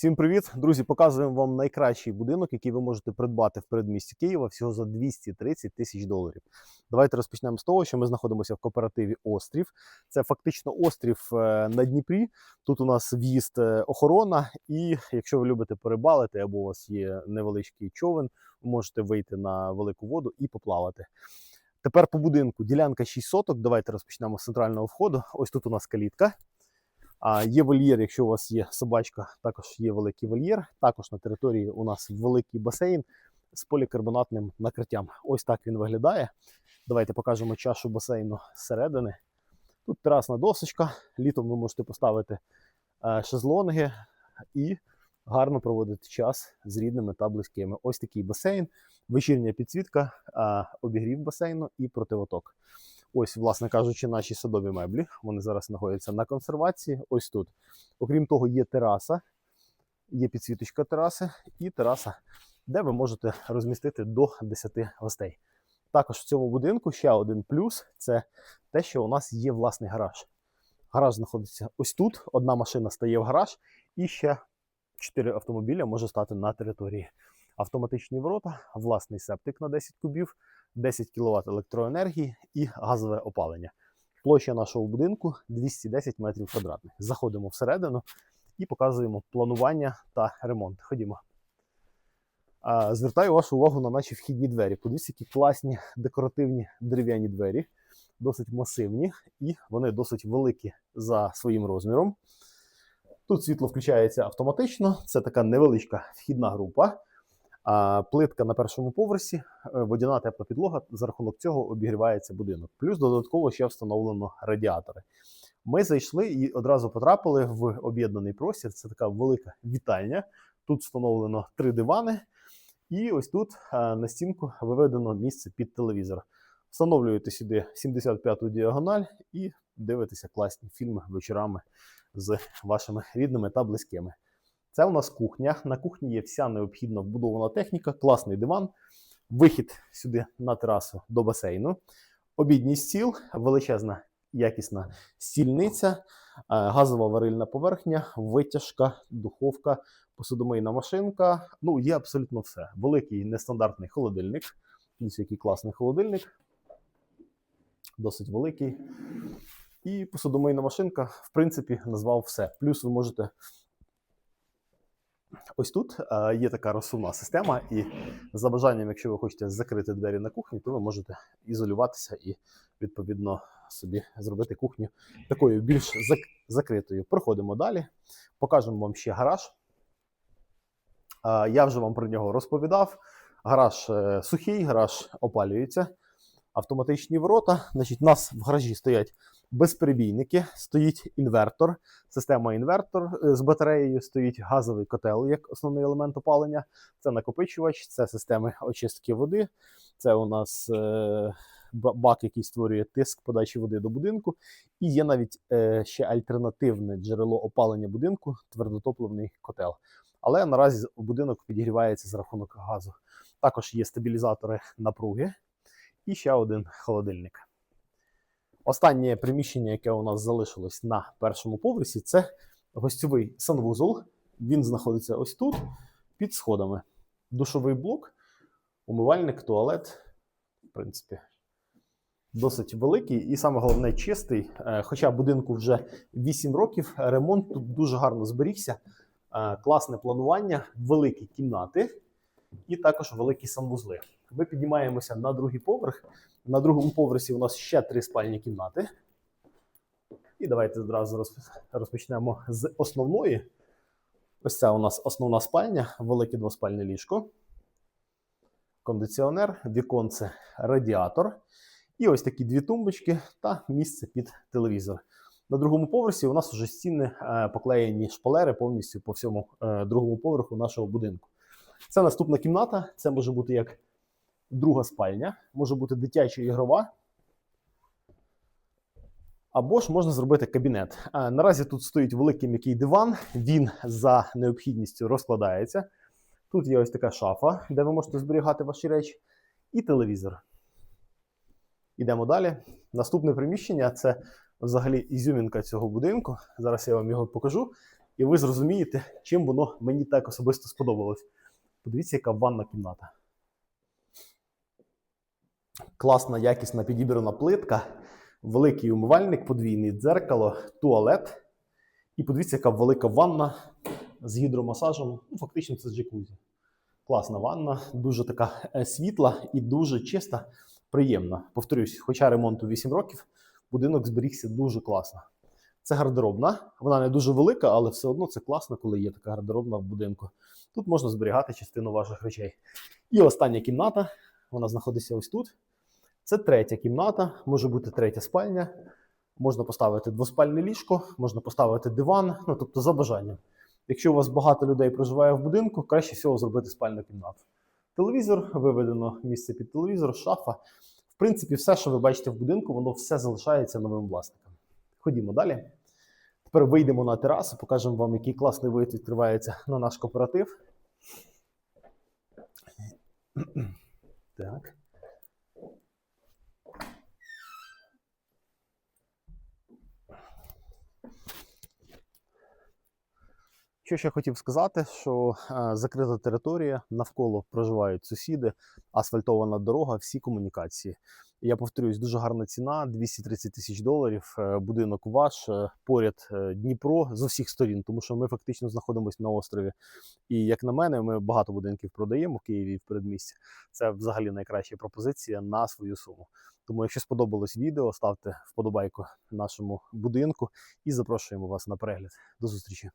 Всім привіт, друзі! Показуємо вам найкращий будинок, який ви можете придбати в передмісті Києва всього за 230 тисяч доларів. Давайте розпочнемо з того, що ми знаходимося в кооперативі Острів. Це фактично острів е, на Дніпрі. Тут у нас в'їзд е, охорона, і якщо ви любите перебалити або у вас є невеличкий човен, ви можете вийти на велику воду і поплавати. Тепер по будинку ділянка 6 соток. Давайте розпочнемо з центрального входу. Ось тут у нас калітка. А є вольєр, якщо у вас є собачка, також є великий вольєр. Також на території у нас великий басейн з полікарбонатним накриттям. Ось так він виглядає. Давайте покажемо чашу басейну зсередини. Тут терасна досочка. Літом ви можете поставити е, шезлонги і гарно проводити час з рідними та близькими. Ось такий басейн, вечірня підсвітка, е, обігрів басейну і противоток. Ось, власне кажучи, наші садові меблі. Вони зараз знаходяться на консервації. Ось тут. Окрім того, є тераса, є підсвіточка тераси і тераса, де ви можете розмістити до 10 гостей. Також в цьому будинку ще один плюс це те, що у нас є власний гараж. Гараж знаходиться ось тут. Одна машина стає в гараж, і ще 4 автомобіля може стати на території. Автоматичні ворота, власний септик на 10 кубів. 10 кВт електроенергії і газове опалення. Площа нашого будинку 210 метрів квадратних. Заходимо всередину і показуємо планування та ремонт. Ходімо. Звертаю вашу увагу на наші вхідні двері. Подивіться, які класні декоративні дерев'яні двері, досить масивні і вони досить великі за своїм розміром. Тут світло включається автоматично, це така невеличка вхідна група. Плитка на першому поверсі, е, водяна тепла підлога. За рахунок цього обігрівається будинок. Плюс додатково ще встановлено радіатори. Ми зайшли і одразу потрапили в об'єднаний простір. Це така велика вітальня. Тут встановлено три дивани, і ось тут е, на стінку виведено місце під телевізор. Встановлюєте сюди 75-ту діагональ і дивитеся класні фільми вечорами з вашими рідними та близькими. Це у нас кухня. На кухні є вся необхідна вбудована техніка, класний диван, вихід сюди на терасу до басейну, обідній стіл, величезна якісна стільниця, е, газова варильна поверхня, витяжка, духовка, посудомийна машинка. Ну, є абсолютно все. Великий нестандартний холодильник. Ось який класний холодильник. Досить великий. І посудомийна машинка, в принципі, назвав все. Плюс ви можете Ось тут е, є така розсувна система, і за бажанням, якщо ви хочете закрити двері на кухні, то ви можете ізолюватися і відповідно собі зробити кухню такою більш зак- закритою. Проходимо далі, покажемо вам ще гараж. Е, Я вже вам про нього розповідав. Гараж е, сухий, гараж опалюється. Автоматичні ворота. Значить, у нас в гаражі стоять безперебійники, стоїть інвертор, система інвертор е, з батареєю, стоїть газовий котел як основний елемент опалення. Це накопичувач, це системи очистки води. Це у нас е, бак, який створює тиск подачі води до будинку. І є навіть е, ще альтернативне джерело опалення будинку твердотопливний котел. Але наразі будинок підігрівається за рахунок газу. Також є стабілізатори напруги і ще один холодильник. Останнє приміщення, яке у нас залишилось на першому поверсі, це гостьовий санвузол. Він знаходиться ось тут, під сходами. Душовий блок, умивальник, туалет. В принципі, досить великий і саме головне чистий. Е, Хоча будинку вже 8 років, ремонт тут дуже гарно зберігся. Е, Класне планування, великі кімнати і також великі санвузли. Ми піднімаємося на другий поверх. На другому поверсі у нас ще три спальні кімнати. І давайте одразу розпочнемо з основної. Ось це у нас основна спальня, велике двоспальне ліжко, кондиціонер, віконце, радіатор. І ось такі дві тумбочки та місце під телевізор. На другому поверсі у нас вже стіни е, поклеєні шпалери повністю по всьому е, другому поверху нашого будинку. Це наступна кімната. Це може бути як друга спальня, може бути дитяча ігрова. Або ж можна зробити кабінет. Наразі тут стоїть великий м'який диван, він за необхідністю розкладається. Тут є ось така шафа, де ви можете зберігати ваші речі, і телевізор. Ідемо далі. Наступне приміщення це взагалі ізюмінка цього будинку. Зараз я вам його покажу. і ви зрозумієте, чим воно мені так особисто сподобалось. Подивіться, яка ванна кімната. Класна, якісна підібрана плитка, великий умивальник, подвійний дзеркало, туалет. І подивіться, яка велика ванна з гідромасажем. Ну, фактично, це джакузі. Класна ванна, дуже така е, світла і дуже чиста, приємна. Повторюсь, хоча ремонту 8 років, будинок зберігся дуже класно. Це гардеробна, вона не дуже велика, але все одно це класно, коли є така гардеробна в будинку. Тут можна зберігати частину ваших речей. І остання кімната, вона знаходиться ось тут. Це третя кімната, може бути третя спальня. Можна поставити двоспальне ліжко, можна поставити диван, ну тобто за бажанням. Якщо у вас багато людей проживає в будинку, краще всього зробити спальну кімнату. Телевізор, виведено місце під телевізор, шафа. В принципі, все, що ви бачите в будинку, воно все залишається новим власникам. Ходімо далі. Тепер вийдемо на терасу, покажемо вам, який класний вид відкривається на наш кооператив. Так. Що ще хотів сказати, що е, закрита територія, навколо проживають сусіди, асфальтована дорога, всі комунікації. Я повторюсь, дуже гарна ціна 230 тисяч доларів. е, Будинок ваш е, поряд Дніпро з усіх сторін, тому що ми фактично знаходимося на острові. І як на мене, ми багато будинків продаємо в Києві в передмісті. Це взагалі найкраща пропозиція на свою суму. Тому, якщо сподобалось відео, ставте вподобайку нашому будинку і запрошуємо вас на перегляд. До зустрічі.